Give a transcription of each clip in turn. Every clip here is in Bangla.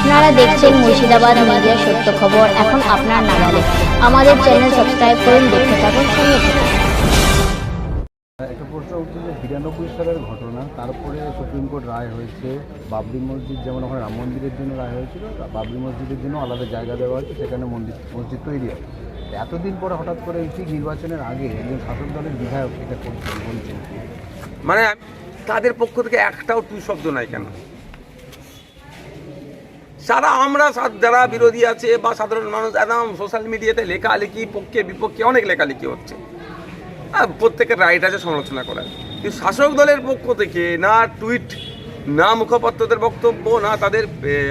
আপনারা দেখছেন মুর্শিদাবাদ মিডিয়া সত্য খবর। এখন আপনার নাগালে। আমাদের চ্যানেল সাবস্ক্রাইব করুন দেখতে থাকুন সঙ্গে একটা প্রশ্ন উঠছে যে বিরানব্বই সালের ঘটনা তারপরে সুপ্রিম কোর্ট রায় হয়েছে বাবরি মসজিদ যেমন ওখানে রাম মন্দিরের জন্য রায় হয়েছিল বাবরি মসজিদের জন্য আলাদা জায়গা দেওয়া হয়েছে সেখানে মন্দির মসজিদ তৈরি হয়। এতদিন পরে হঠাৎ করে এই ঠিক নির্বাচনের আগে একজন শাসক দলের বিধায়ক এটা করছেন বলছেন। মানে তাদের পক্ষ থেকে একটাও টু শব্দ নাই কেন? সারা আমরা যারা বিরোধী আছে বা সাধারণ মানুষ একদম সোশ্যাল মিডিয়াতে লেখালেখি, পক্ষে, বিপক্ষে অনেক লেখালেখি হচ্ছে। প্রত্যেকের রাইট আছে সমালোচনা করার। কিন্তু শাসক দলের পক্ষ থেকে না টুইট না মুখপাত্রদের বক্তব্য, না তাদের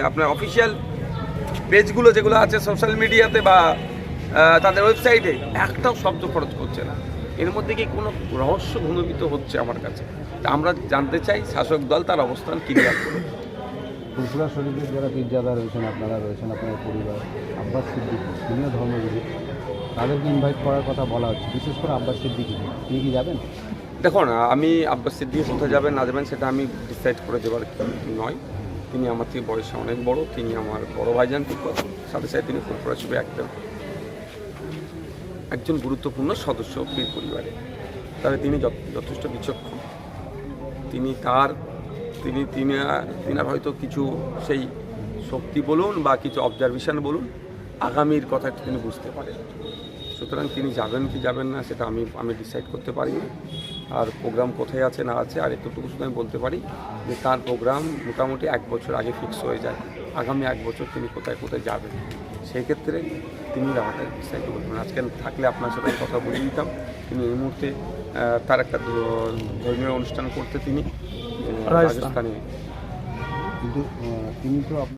আপনার অফিসিয়াল পেজগুলো যেগুলো আছে সোশ্যাল মিডিয়াতে বা তাদের ওয়েবসাইটে একটাও শব্দ খরচ করছে না। এর মধ্যে কি কোনো রহস্য ঘনীভূত হচ্ছে আমার কাছে? আমরা জানতে চাই শাসক দল তার অবস্থান ক্লিয়ার করুক ফুলপুরা শরীফের যারা পীরজাদা রয়েছেন, আপনারা রয়েছেন, আপনার পরিবার, আব্বাস সিদ্দিকি, তিনিও ধর্মগুরু, তাদেরকে ইনভাইট করার কথা বলা হচ্ছে। বিশেষ করে আব্বাস সিদ্দিকি তিনি কি যাবেন? দেখুন, আমি আব্বাস সিদ্দিকি কোথায় যাবেন না যাবেন সেটা আমি ডিসাইড করে দেওয়ার নয়। তিনি আমার থেকে বয়সে অনেক বড়, তিনি আমার বড় ভাইজান কথা সাথে সাথে তিনি ফুলপুরা ছবি একটা একজন গুরুত্বপূর্ণ সদস্য পীর পরিবারে। তবে তিনি যথ- যথেষ্ট বিচক্ষণ। তিনি তার তিনি তিনি তিনার হয়তো কিছু সেই শক্তি বলুন বা কিছু অবজারভেশন বলুন, আগামীর কথা তিনি বুঝতে পারেন। সুতরাং তিনি যাবেন কি যাবেন না সেটা আমি আমি ডিসাইড করতে পারি আর প্রোগ্রাম কোথায় আছে না আছে আর এতটুকু শুধু আমি বলতে পারি যে তার প্রোগ্রাম মোটামুটি এক বছর আগে ফিক্স হয়ে যায়। আগামী এক বছর তিনি কোথায় কোথায় যাবেন? সেই ক্ষেত্রে তিনি আমাদের ডিসাইড করবেন। আজকে থাকলে আপনার সাথে কথা বলে দিতাম তিনি এই মুহূর্তে তার একটা ধর্মীয় অনুষ্ঠান করতে তিনি রাজস্থানে। কিন্তু তিনি তো